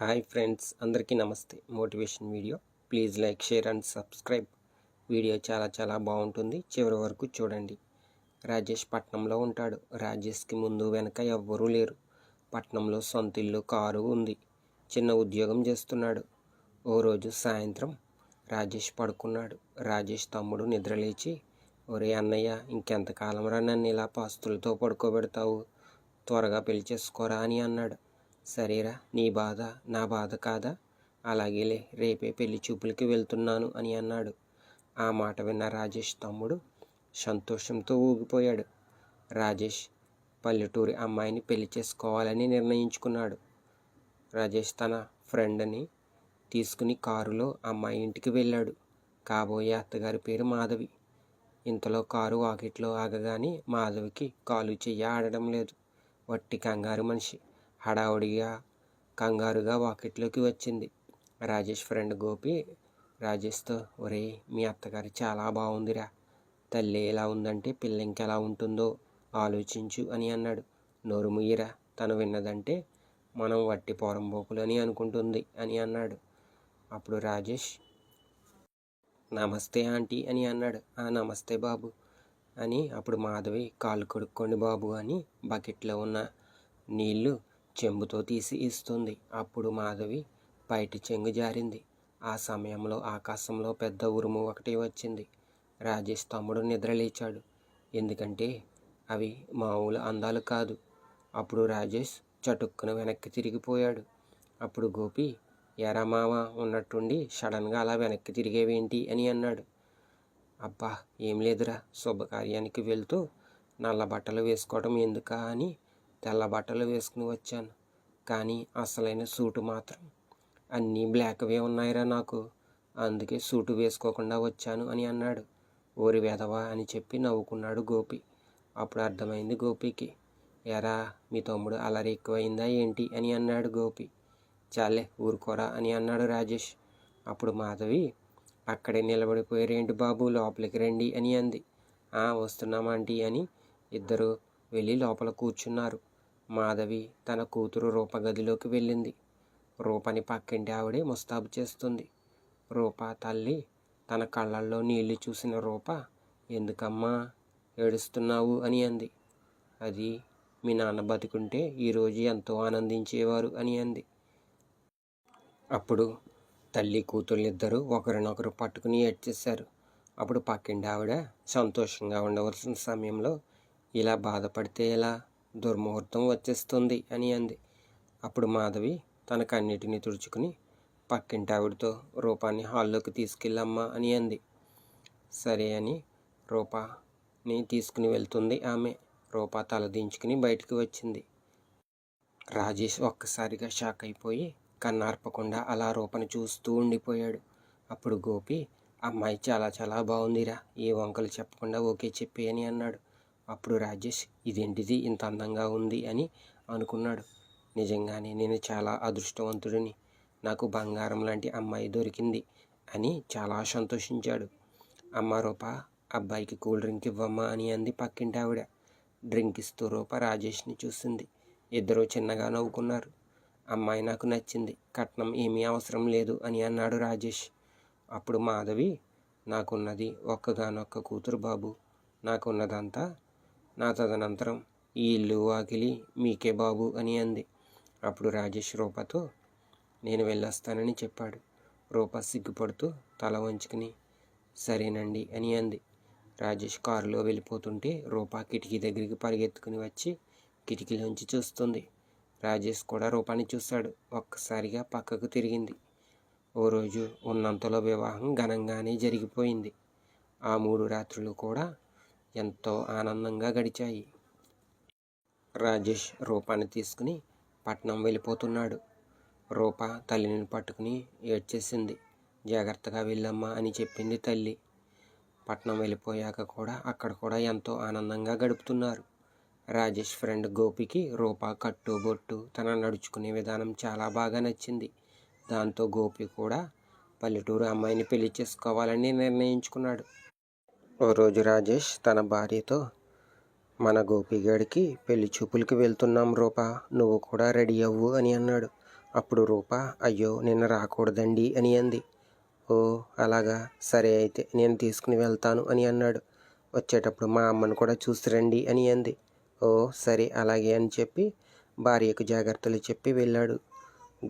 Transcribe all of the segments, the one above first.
Hi friends అందరికీ నమస్తే. Motivation video. Please like share and subscribe. Video చాలా చాలా బాగుంటుంది. చివరి వరకు చూడండి. రాజేష్ పట్నంలో ఉంటాడు. రాజేష్కి ముందు వెనక ఎవ్వరూ లేరు. పట్నంలో సొంత ఇల్లు కారు ఉంది. చిన్న ఉద్యోగం చేస్తున్నాడు. ఓ రోజు సాయంత్రం రాజేష్ పడుకున్నాడు. రాజేష్ తమ్ముడు నిద్రలేచి ఒరే అన్నయ్య ఇంకెంతకాలం రా నన్ను ఇలా పాస్తులతో పడుకోబెడతావు? త్వరగా పెళ్ళి చేసుకోరా అని అన్నాడు. సరేరా నీ బాధ నా బాధ కాదా? అలాగేలే రేపే పెళ్ళి చూపులకి వెళ్తున్నాను అని అన్నాడు. ఆ మాట విన్న రాజేష్ తమ్ముడు సంతోషంతో ఊగిపోయాడు. రాజేష్ పల్లెటూరి అమ్మాయిని పెళ్ళి చేసుకోవాలని నిర్ణయించుకున్నాడు. రాజేష్ తన ఫ్రెండ్ని తీసుకుని కారులో అమ్మాయి ఇంటికి వెళ్ళాడు. కాబోయే అత్తగారి పేరు మాధవి. ఇంతలో కారు వాకిట్లో ఆగగానే మాధవికి కాలు చెయ్యి ఆడడం లేదు. వట్టి కంగారు మనిషి. హడావుడిగా కంగారుగా వాకిట్లోకి వచ్చింది. రాజేష్ ఫ్రెండ్ గోపి రాజేష్తో ఒరే మీ అత్తగారు చాలా బాగుందిరా. తల్లి ఎలా ఉందంటే పిల్ల ఇంకెలా ఉంటుందో ఆలోచించు అని అన్నాడు. నోరు తను విన్నదంటే మనం వట్టి పోరంబోకులు అని అనుకుంటుంది అని అన్నాడు. అప్పుడు రాజేష్ నమస్తే ఆంటీ అని అన్నాడు. ఆ నమస్తే బాబు అని అప్పుడు మాధవి కాలు కొడుక్కోండి బాబు అని బకెట్లో ఉన్న నీళ్ళు చెంబుతో తీసి ఇస్తుంది. అప్పుడు మాధవి బయట చెంగు జారింది. ఆ సమయంలో ఆకాశంలో పెద్ద ఉరుము ఒకటి వచ్చింది. రాజేష్ తమ్ముడు నిద్రలేచాడు ఎందుకంటే అవి మామూలు అందాలు కాదు. అప్పుడు రాజేష్ చటుక్కున వెనక్కి తిరిగిపోయాడు. అప్పుడు గోపి ఎరా మామ ఉన్నట్టుండి సడన్గా అలా వెనక్కి తిరిగేవేంటి? అని అన్నాడు. అబ్బా ఏం లేదురా శుభకార్యానికి వెళ్తూ నల్ల బట్టలు వేసుకోవడం ఎందుకా? అని తెల్ల బట్టలు వేసుకుని వచ్చాను. కానీ అసలైన సూటు మాత్రం అన్నీ బ్లాక్వే ఉన్నాయిరా నాకు. అందుకే సూటు వేసుకోకుండా వచ్చాను అని అన్నాడు. ఓరి వెధవా అని చెప్పి నవ్వుకున్నాడు గోపి. అప్పుడు అర్థమైంది గోపికి. ఎరా మీ తమ్ముడు అలరి ఎక్కువైందా ఏంటి అని అన్నాడు గోపి. చాలే ఊరుకోరా అని అన్నాడు రాజేష్. అప్పుడు మాధవి అక్కడే నిలబడిపోయారేంటి బాబు లోపలికి రండి అని అంది. ఆ వస్తున్నామంటీ అని ఇద్దరు వెళ్ళి లోపల కూర్చున్నారు. మాధవి తన కూతురు రూప గదిలోకి వెళ్ళింది. రూపని పక్కింటి ఆవిడే ముస్తాబు చేస్తుంది. రూప తల్లి తన కళ్ళల్లో నీళ్ళు చూసిన రూప ఎందుకమ్మా ఏడుస్తున్నావు? అని అంది. అది మీ నాన్న బతుకుంటే ఈరోజు ఎంతో ఆనందించేవారు అని అంది. అప్పుడు తల్లి కూతుళ్ళిద్దరూ ఒకరినొకరు పట్టుకుని ఏడ్చేశారు అప్పుడు పక్కింటి ఆవిడ సంతోషంగా ఉండవలసిన సమయంలో ఇలా బాధపడితే ఎలా? దుర్ముహూర్తం వచ్చేస్తుంది అని అంది. అప్పుడు మాధవి తన కన్నిటిని తుడుచుకుని పక్కింటి ఆవిడతో రూపాన్ని హాల్లోకి తీసుకెళ్ళమ్మా అని అంది. సరే అని రూపాని తీసుకుని వెళ్తుంది ఆమె. రూపా తలదించుకుని బయటికి వచ్చింది. రాజేష్ ఒక్కసారిగా షాక్ అయిపోయి కన్నార్పకుండా అలా రూపను చూస్తూ ఉండిపోయాడు. అప్పుడు గోపి అమ్మాయి చాలా చాలా బాగుందిరా ఏ వంకలు చెప్పకుండా ఓకే చెప్పి అని అన్నాడు. అప్పుడు రాజేష్ ఇదేంటిది? ఇంత అందంగా ఉంది అని అనుకున్నాడు. నిజంగానే నేను చాలా అదృష్టవంతుడిని. నాకు బంగారం లాంటి అమ్మాయి దొరికింది అని చాలా సంతోషించాడు. అమ్మ రూప అబ్బాయికి కూల్ డ్రింక్ ఇవ్వమ్మా అని అంది పక్కింటి ఆవిడ. డ్రింక్ ఇస్తూ రూప రాజేష్ని చూసింది. ఇద్దరూ చిన్నగా నవ్వుకున్నారు. అమ్మాయి నాకు నచ్చింది. కట్నం ఏమీ అవసరం లేదు అని అన్నాడు రాజేష్. అప్పుడు మాధవి నాకున్నది ఒక్కగానొక్క కూతురు బాబు. నాకున్నదంతా నా తదనంతరం ఈ ఇల్లు వాకిలి మీకే బాబు అని అంది. అప్పుడు రాజేష్ రూపతో నేను వెళ్ళొస్తానని చెప్పాడు. రూప సిగ్గుపడుతూ తల వంచుకుని సరేనండి అని అంది. రాజేష్ కారులో వెళ్ళిపోతుంటే రూప కిటికీ దగ్గరికి పరిగెత్తుకుని వచ్చి కిటికీలోంచి చూస్తుంది. రాజేష్ కూడా రూపాన్ని చూశాడు. ఒక్కసారిగా పక్కకు తిరిగింది. ఓ రోజు ఉన్నంతలో వివాహం ఘనంగానే జరిగిపోయింది. ఆ మూడు రాత్రులు కూడా ఎంతో ఆనందంగా గడిచాయి. రాజేష్ రూపాన్ని తీసుకుని పట్నం వెళ్ళిపోతున్నాడు. రూప తల్లిని పట్టుకుని ఏడ్చేసింది. జాగ్రత్తగా వెళ్ళమ్మా అని చెప్పింది తల్లి. పట్నం వెళ్ళిపోయాక కూడా అక్కడ కూడా ఎంతో ఆనందంగా గడుపుతున్నారు. రాజేష్ ఫ్రెండ్ గోపికి రూప కట్టు బొట్టు తన నడుచుకునే విధానం చాలా బాగా నచ్చింది. దాంతో గోపి కూడా పల్లెటూరు అమ్మాయిని పెళ్ళి చేసుకోవాలని నిర్ణయించుకున్నాడు. ఓ రోజు రాజేష్ తన భార్యతో మన గోపిగాడికి పెళ్ళి చూపులకి వెళ్తున్నాం రూపా నువ్వు కూడా రెడీ అవ్వు అని అన్నాడు. అప్పుడు రూపా అయ్యో నిన్న రాకూడదండి అని అంది. ఓ అలాగా? సరే అయితే నేను తీసుకుని వెళ్తాను అని అన్నాడు. వచ్చేటప్పుడు మా అమ్మను కూడా చూసిరండి అని అంది. ఓ సరే అలాగే అని చెప్పి భార్యకు జాగ్రత్తలు చెప్పి వెళ్ళాడు.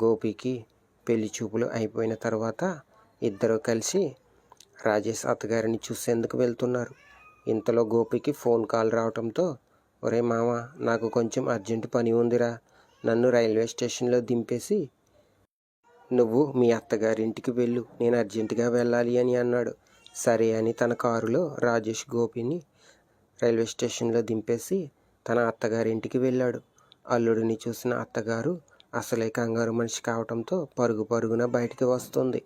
గోపికి పెళ్ళి చూపులు అయిపోయిన తర్వాత ఇద్దరు కలిసి రాజేష్ అత్తగారిని చూసేందుకు వెళ్తున్నారు. ఇంతలో గోపికి ఫోన్ కాల్ రావటంతో ఒరే మామ నాకు కొంచెం అర్జెంటు పని ఉందిరా. నన్ను రైల్వే స్టేషన్లో దింపేసి నువ్వు మీ అత్తగారింటికి వెళ్ళు. నేను అర్జెంటుగా వెళ్ళాలి అని అన్నాడు. సరే అని తన కారులో రాజేష్ గోపిని రైల్వే స్టేషన్లో దింపేసి తన అత్తగారింటికి వెళ్ళాడు. అల్లుడిని చూసిన అత్తగారు అసలే కంగారు మనిషి కావటంతో పరుగు పరుగున బయటికి వస్తుంది.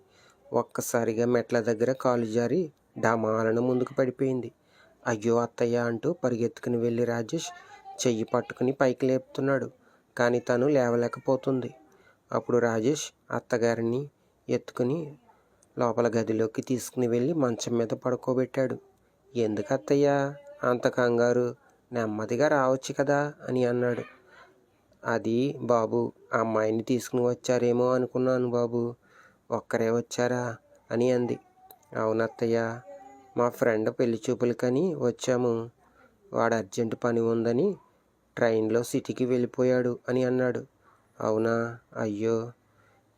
ఒక్కసారిగా మెట్ల దగ్గర కాలు జారి డామాలను ముందుకు పడిపోయింది. అయ్యో అత్తయ్య అంటూ పరిగెత్తుకుని వెళ్ళి రాజేష్ చెయ్యి పట్టుకుని పైకి లేపుతున్నాడు. కానీ తను లేవలేకపోతుంది. అప్పుడు రాజేష్ అత్తగారిని ఎత్తుకుని లోపల గదిలోకి తీసుకుని వెళ్ళి మంచం మీద పడుకోబెట్టాడు. ఎందుకు అత్తయ్య? అంత కంగారు. నెమ్మదిగా రావచ్చు కదా అని అన్నాడు. అది బాబు అమ్మాయిని తీసుకుని వచ్చారేమో అనుకున్నాను బాబు. ఒక్కరే వచ్చారా అని అంది. అవునత్తయ్య మా ఫ్రెండ్ పెళ్ళి చూపులకని వచ్చాము. వాడు అర్జెంట్ పని ఉందని ట్రైన్లో సిటీకి వెళ్ళిపోయాడు అని అన్నాడు. అవునా? అయ్యో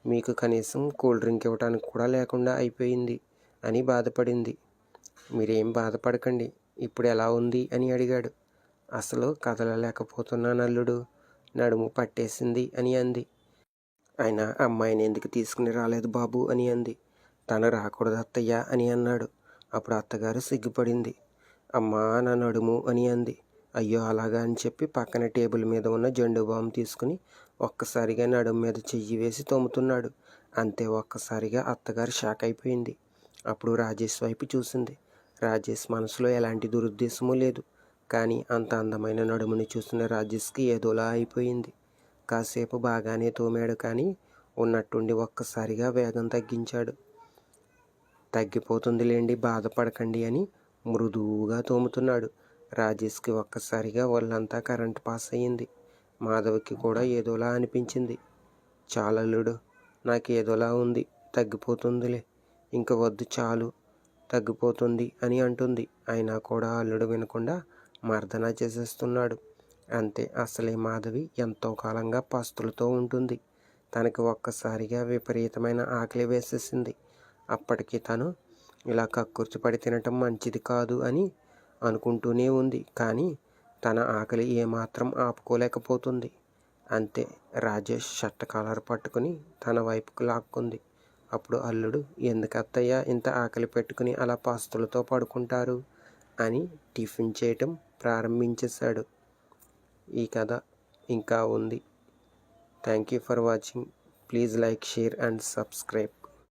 మీకు కనీసం కూల్ డ్రింక్ ఇవ్వడానికి కూడా లేకుండా అయిపోయింది అని బాధపడింది. మీరేం బాధపడకండి ఇప్పుడు ఎలా ఉంది అని అడిగాడు. అసలు కదలలేకపోతున్నాను అల్లుడు నడుము పట్టేసింది అని అంది. ఆయన అమ్మాయిని ఎందుకు తీసుకుని రాలేదు బాబు అని అంది. తను రాకూడదు అత్తయ్య అని అన్నాడు. అప్పుడు అత్తగారు సిగ్గుపడింది. అమ్మా నా నడుము అని అంది. అయ్యో అలాగా అని చెప్పి పక్కన టేబుల్ మీద ఉన్న జెండు బామ్ తీసుకుని ఒక్కసారిగా నడుము మీద చెయ్యి వేసి తోముతున్నాడు. అంతే ఒక్కసారిగా అత్తగారు షాక్ అయిపోయింది. అప్పుడు రాజేష్ వైపు చూసింది. రాజేష్ మనసులో ఎలాంటి దురుద్దేశము లేదు. కానీ అంత అందమైన నడుముని చూసిన రాజేష్కి ఏదోలా అయిపోయింది. కాసేపు బాగానే తోమాడు కానీ ఉన్నట్టుండి ఒక్కసారిగా వేగం తగ్గించాడు. తగ్గిపోతుందిలేండి బాధపడకండి అని మృదువుగా తోముతున్నాడు. రాజేష్కి ఒక్కసారిగా ఒళ్ళంతా కరెంట్ పాస్ అయ్యింది. మాధవ్కి కూడా ఏదోలా అనిపించింది. చాలల్లుడు నాకు ఏదోలా ఉంది తగ్గిపోతుందిలే. ఇంక వద్దు చాలు తగ్గిపోతుంది అని అంటుంది. అయినా కూడా అల్లుడు వినకుండా మర్దన చేసేస్తున్నాడు. అంతే. అసలే మాధవి ఎంతో కాలంగా పస్తులతో ఉంటుంది. తనకి ఒక్కసారిగా విపరీతమైన ఆకలి వేసేసింది. అప్పటికి తను ఇలా కక్కుర్చిపడి తినటం మంచిది కాదు అని అనుకుంటూనే ఉంది. కానీ తన ఆకలి ఏమాత్రం ఆపుకోలేకపోతుంది. అంతే. రాజేష్ షర్ట్ కాలర్ పట్టుకుని తన వైపుకు లాక్కుంది. అప్పుడు అల్లుడు ఎందుకత్తయ్యా ఇంత ఆకలి పెట్టుకుని అలా పాస్తులతో పడుకుంటారు? అని టిఫిన్ చేయటం ప్రారంభించేశాడు. ఈ కథ ఇంకా ఉంది. Thank you for watching please like share and subscribe